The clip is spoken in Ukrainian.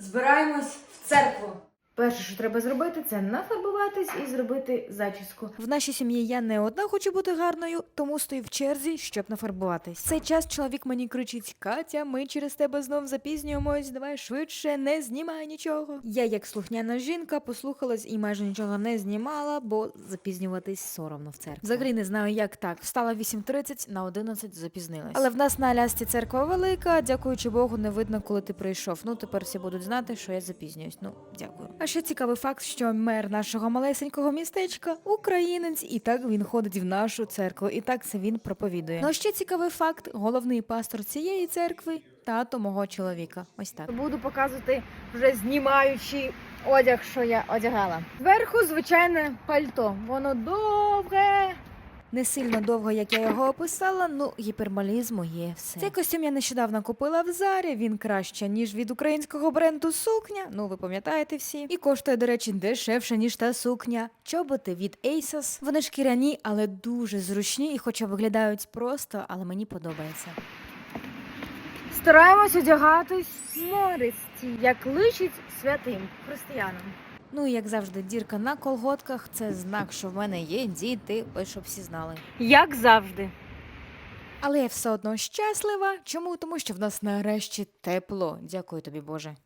Збираємось в церкву. Перше, що треба зробити, це нафарбуватись і зробити зачіску. В нашій сім'ї я не одна хочу бути гарною, тому стою в черзі, щоб нафарбуватись. Цей час чоловік мені кричить: Катя, ми через тебе знов запізнюємось. Давай швидше, не знімай нічого. Я, як слухняна жінка, послухалась і майже нічого не знімала, бо запізнюватись соромно в церкву. Взагалі не знаю, як так. Встала в 8.30, на 11 запізнилась. Але в нас на Алясці церква велика. Дякуючи Богу, не видно, коли ти прийшов. Ну тепер всі будуть знати, що я запізнююсь. Ну дякую. А ще цікавий факт, що мер нашого малесенького містечка українець, і так він ходить в нашу церкву, і так це він проповідує. Ну а ще цікавий факт: головний пастор цієї церкви тато мого чоловіка. Ось так. Буду показувати вже знімаючи одяг, що я одягала. Зверху звичайне пальто. Воно довге. Не сильно довго, як я його описала, ну гіпермалізму є все. Цей костюм я нещодавно купила в Зарі. Він краще, ніж від українського бренду сукня. Ну ви пам'ятаєте всі. І коштує, до речі, дешевше, ніж та сукня. Чоботи від ASOS. Вони шкіряні, але дуже зручні, і хоча виглядають просто, але мені подобається. Стараємось одягатись мористі, як личить святим християнам. Ну і як завжди, дірка на колготках це знак, що в мене є діти, ось щоб всі знали. Як завжди. Але я все одно щаслива. Чому? Тому що в нас нарешті тепло. Дякую тобі, Боже.